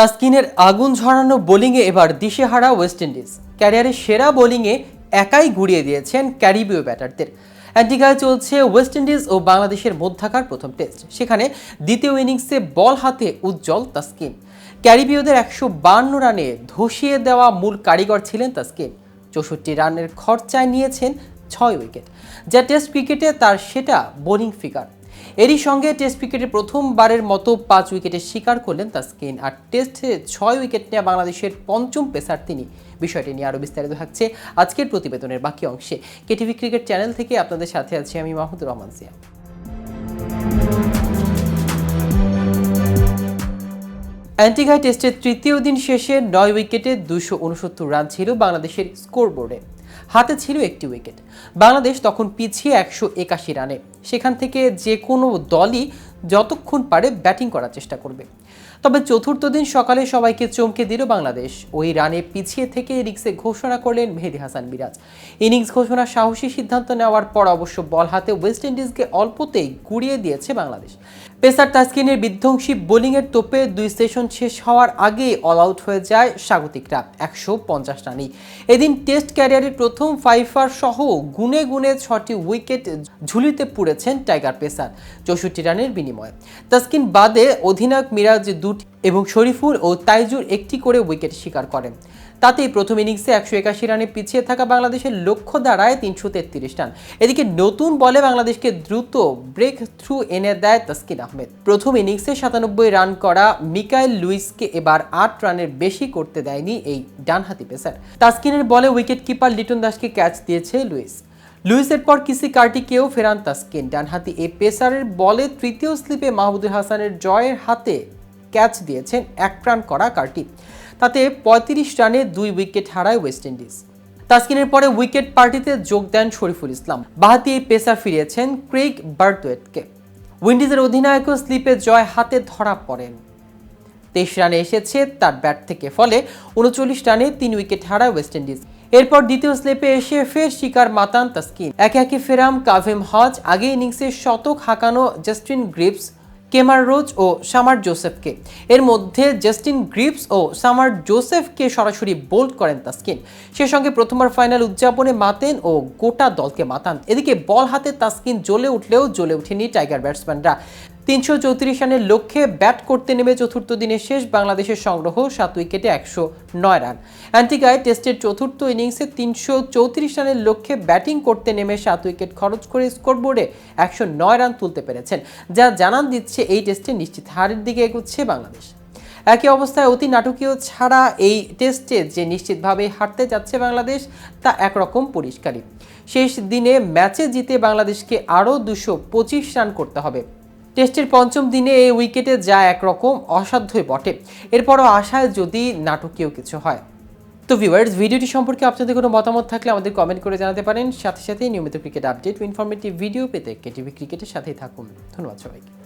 তাসকিনের আগুন ঝরানো বোলিংয়ে এবার দিশেহারা ওয়েস্ট ইন্ডিজ। ক্যারিয়ারের সেরা বোলিংয়ে একাই গুড়িয়ে দিয়েছেন ক্যারিবীয় ব্যাটারদের। অ্যান্টিগায় চলছে ওয়েস্ট ইন্ডিজ ও বাংলাদেশের মধ্যাকার প্রথম টেস্ট। সেখানে দ্বিতীয় ইনিংসে বল হাতে উজ্জ্বল তাসকিন। ক্যারিবীয়দের একশো বান্ন রানে ধসিয়ে দেওয়া মূল কারিগর ছিলেন তাসকিন। চৌষট্টি রানের খরচায় নিয়েছেন ছয় উইকেট। যা টেস্ট ক্রিকেটে তার সেটা বোলিং ফিগার। এরই সঙ্গে টেস্ট ক্রিকেটে প্রথমবারের মতো পাঁচ উইকেটের শিকার করলেন তাসকিন আর টেস্টে ছয় উইকেট নেওয়া বাংলাদেশের পঞ্চম পেসার তিনি। বিষয়টি নিয়ে আরও বিস্তারিত থাকছে আজকের প্রতিবেদনের বাকি অংশে। কেটিভি ক্রিকেট চ্যানেল থেকে আপনাদের সাথে আছি আমি মাহমুদুর রহমান সিয়া। অ্যান্টিঘাই টেস্টের তৃতীয় দিন শেষে নয় উইকেটে দুশো উনসত্তর রান ছিল বাংলাদেশের স্কোরবোর্ডে। হাতে ছিল একটি উইকেট। বাংলাদেশ তখন পিছিয়ে একশো একাশি রানে। সেখান থেকে যে কোনো দলই যতক্ষণ পারে ব্যাটিং করার চেষ্টা করবে। তবে চতুর্থ দিন সকালে সবাইকে চমকে দিল বাংলাদেশ। ওই রানে পিছিয়ে থেকে ইনিংসে ঘোষণা করলেন মেহেদি হাসান মিরাজ। ইনিংস ঘোষণার সাহসী সিদ্ধান্ত নেওয়ার পর অবশ্য বল হাতে ওয়েস্ট ইন্ডিজকে অল্পতেই গুড়িয়ে দিয়েছে বাংলাদেশ। পেসার তাসকিনের বিধ্বংসী বোলিংয়ের তোপে দুই সেশন শেষ হওয়ার আগে অল আউট হয়ে যায় স্বাগতিকরা একশো পঞ্চাশ রানেই। এদিন টেস্ট ক্যারিয়ারের প্রথম ফাইফার সহ গুনে গুনে ছটি উইকেট ঝুলিতে পুড়েছেন টাইগার পেসার। চৌষট্টি রানের বিনিময়ে। তাসকিন বাদে অধিনায়ক মিরাজ দুটি এবং শরীফুল ও তাইজুর একটি করে উইকেট শিকার করেন। তাতেই প্রথম ইনিংসে একশো একাশি রানে পিছিয়ে থাকা বাংলাদেশের লক্ষ্য দাঁড়ায় তিনশো তেত্রিশ রান। এদিকে নতুন বলে বাংলাদেশকে দ্রুত ব্রেক থ্রু এনে দেয় তাসকিন আহমেদ। প্রথম ইনিংসে সাতানব্বই রান করা মিকাইল লুইসকে এবার আট রানের বেশি করতে দেয়নি এই ডানহাতি পেসার। তাসকিনের বলে উইকেট কিপার লিটন দাসকে ক্যাচ দিয়েছে লুইস। লুইসের পর কিসি কার্টিকেও ফেরান তাসকিন। ডানহাতি এই পেসারের বলে তৃতীয় স্লিপে মাহমুদুল হাসানের জয়ের হাতে ক্যাচ দিয়েছেন এক রান করা কার্টি। তাতে পঁয়ত্রিশ রানে দুই উইকেট হারায় ওয়েস্ট ইন্ডিজ। তাসকিনের পরে উইকেট পার্টিতে যোগ দেন শরীফুল ইসলাম। বাহাতি এই পেসার ফিরিয়েছেন ক্রেইগ বার্টওয়েটকে উইন্ডিজের অধিনায়কও স্লিপে জয় হাতে ধরা পড়েন। তেইশ রানে এসেছে তার ব্যাট থেকে, ফলে উনচল্লিশ রানে তিন উইকেট হারায় ওয়েস্ট ইন্ডিজ। এরপর দ্বিতীয় স্লেপে এসে ফের শিকার মাতান তাস্কিন। একে একে ফেরাম কাভিম হজ, আগে ইনিংসে শতক হাঁকানো জাস্টিন গ্রিপস, কেমার রোজ ও সামার জোসেফকে। এর মধ্যে জাস্টিন গ্রিপস ও সামার জোসেফকে সরাসরি বোল্ড করেন তাসকিন। সে সঙ্গে প্রথমবার ফাইনাল উদযাপনে মাতেন ও গোটা দলকে মাতান। এদিকে বল হাতে তাসকিন জ্বলে উঠলেও জ্বলে ওঠেনি টাইগার ব্যাটসম্যানরা। তিনশো চৌত্রিশ রানের লক্ষ্যে ব্যাট করতে নেমে চতুর্থ দিনের শেষ বাংলাদেশের সংগ্রহ সাত উইকেটে একশো নয় রান। অ্যান্টিগায় টেস্টের চতুর্থ ইনিংসে তিনশো চৌত্রিশ রানের লক্ষ্যে ব্যাটিং করতে নেমে সাত উইকেট খরচ করে স্কোরবোর্ডে একশো নয় রান তুলতে পেরেছেন, যা জানান দিচ্ছে এই টেস্টে নিশ্চিত হারের দিকে এগোচ্ছে বাংলাদেশ। একই অবস্থায় অতি নাটকীয় ছাড়া এই টেস্টে যে নিশ্চিতভাবে হারতে যাচ্ছে বাংলাদেশ, তা একরকম পরিষ্কারই। শেষ দিনে ম্যাচে জিতে বাংলাদেশকে আরও দুশো পঁচিশ রান করতে হবে। টেস্টের পঞ্চম দিনে এই উইকেটে যা একরকম অসাধ্যই বটে। এরপরও আশায় যদি নাটকীয় কিছু হয়। তো ভিউয়ার্স ভিডিওটি সম্পর্কে আপনাদের কোনো মতামত থাকলে আমাদের কমেন্ট করে জানাতে পারেন। সাথে সাথে নিয়মিত ক্রিকেট আপডেট ইনফরমেটিভ ভিডিও পেতে কেটিভি ক্রিকেটের সাথেই থাকুন। ধন্যবাদ সবাইকে।